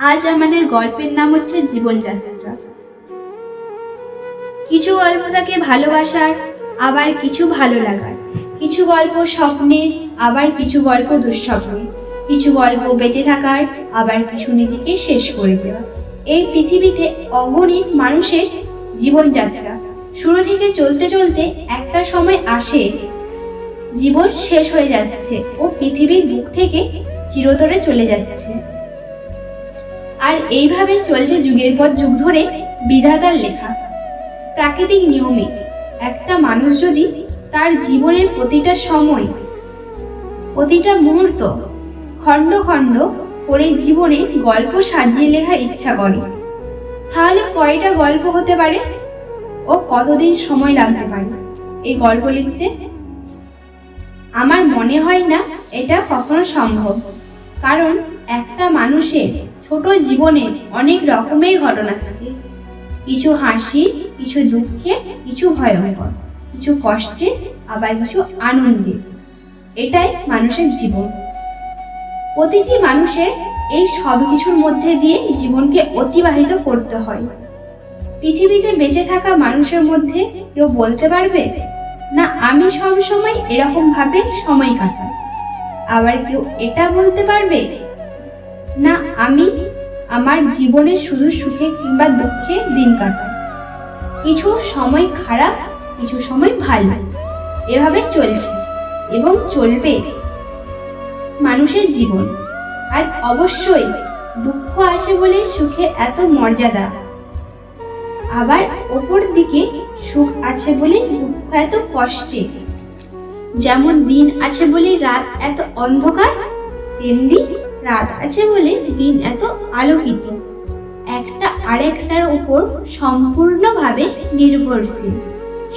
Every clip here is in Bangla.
আজ আমাদের গল্পের নাম হচ্ছে জীবনযাত্রা। কিছু গল্প থাকে ভালোবাসার, আবার কিছু ভালো লাগার। কিছু গল্প স্বপ্নের, আবার কিছু গল্প দুঃস্বপ্নের। কিছু গল্প বেঁচে থাকার, আবার কিছু নিজেকে শেষ করে দেওয়া এই পৃথিবীতে অগণিত মানুষের জীবনযাত্রা। শুরু থেকে চলতে চলতে একটা সময় আসে, জীবন শেষ হয়ে যাচ্ছে ও পৃথিবীর বুক থেকে চিরতরে চলে যাচ্ছে। আর এইভাবে চলছে যুগের পর যুগ ধরে বিধাতার লেখা। প্রাকৃতিক নিয়মে একটা মানুষ যদি তার জীবনের প্রতিটা সময়, প্রতিটা মুহূর্ত খণ্ড খণ্ড করে জীবনে গল্প সাজিয়ে লেখার ইচ্ছা করে, তাহলে কয়টা গল্প হতে পারে ও কতদিন সময় লাগতে পারে? এই গল্প লিখতে আমার মনে হয় না এটা কখনো সম্ভব। কারণ একটা মানুষের ছোট জীবনে অনেক রকমের ঘটনা থাকে। কিছু হাসি, কিছু দুঃখে, কিছু ভয়ঙ্কর, কিছু কষ্টে, আবার কিছু আনন্দে। এটাই মানুষের জীবন। প্রতিটি মানুষের এই সব কিছুর মধ্যে দিয়ে জীবনকে অতিবাহিত করতে হয়। পৃথিবীতে বেঁচে থাকা মানুষের মধ্যে কেউ বলতে পারবে, না, আমি সব সময় এরকম ভাবে সময় কাটাই। আবার কেউ এটা বলতে পারবে না, আমি আমার জীবনে শুধু সুখে কিংবা দুঃখে দিন কাটাই। কিছু সময় খারাপ, কিছু সময় ভালো। এভাবে চলছে এবং চলবে মানুষের জীবন। আর অবশ্যই দুঃখ আছে বলে সুখে এত মর্যাদা। আবার ওপর দিকে সুখ আছে বলে দুঃখ এত কষ্টে। যেমন দিন আছে বলে রাত এত অন্ধকার, তেমনি রাত আছে বলে দিন এত আলোকিত। একটা আরেকটার উপর সম্পূর্ণভাবে নির্ভরশীল।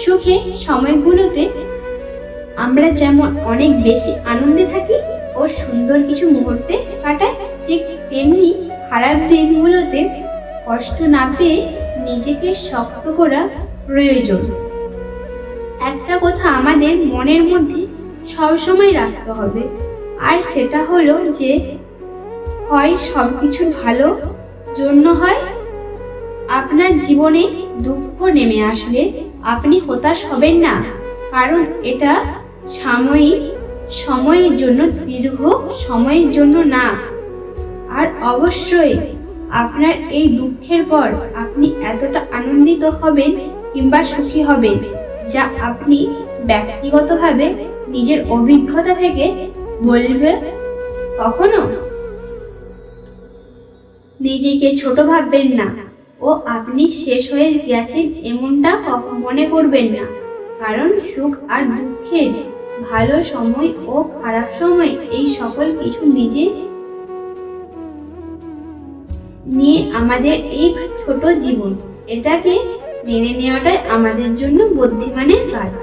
সুখে সময়গুলোতে আমরা যেমন অনেক বেশি আনন্দে থাকি ও সুন্দর কিছু মুহূর্তে কাটাই, ঠিক তেমনি খারাপ দিনগুলোতে কষ্ট না পেয়ে নিজেকে শক্ত করা প্রয়োজন। একটা কথা আমাদের মনের মধ্যে সবসময় রাখতে হবে, আর সেটা হলো যে হয় সব কিছু ভালো জন্য হয়? আপনার জীবনে দুঃখ নেমে আসলে আপনি হতাশ হবেন না, কারণ এটা সাময়িক সময়ের জন্য, দীর্ঘ সময়ের জন্য না। আর অবশ্যই আপনার এই দুঃখের পর আপনি এতটা আনন্দিত হবেন কিংবা সুখী হবেন, যা আপনি ব্যক্তিগতভাবে নিজের অভিজ্ঞতা থেকে বলবে কখনো? নিজেকে ছোট ভাববেন না। ও আপনি শেষ হয়ে গেছেন এমনটা কখন মনে করবেন না। কারণ সুখ আর দুঃখের ভালো সময় ও খারাপ সময় এই সকল কিছু নিজে নিয়ে আমাদের এই ছোট জীবন। এটাকে মেনে নেওয়াটাই আমাদের জন্য বুদ্ধিমানের কাজ।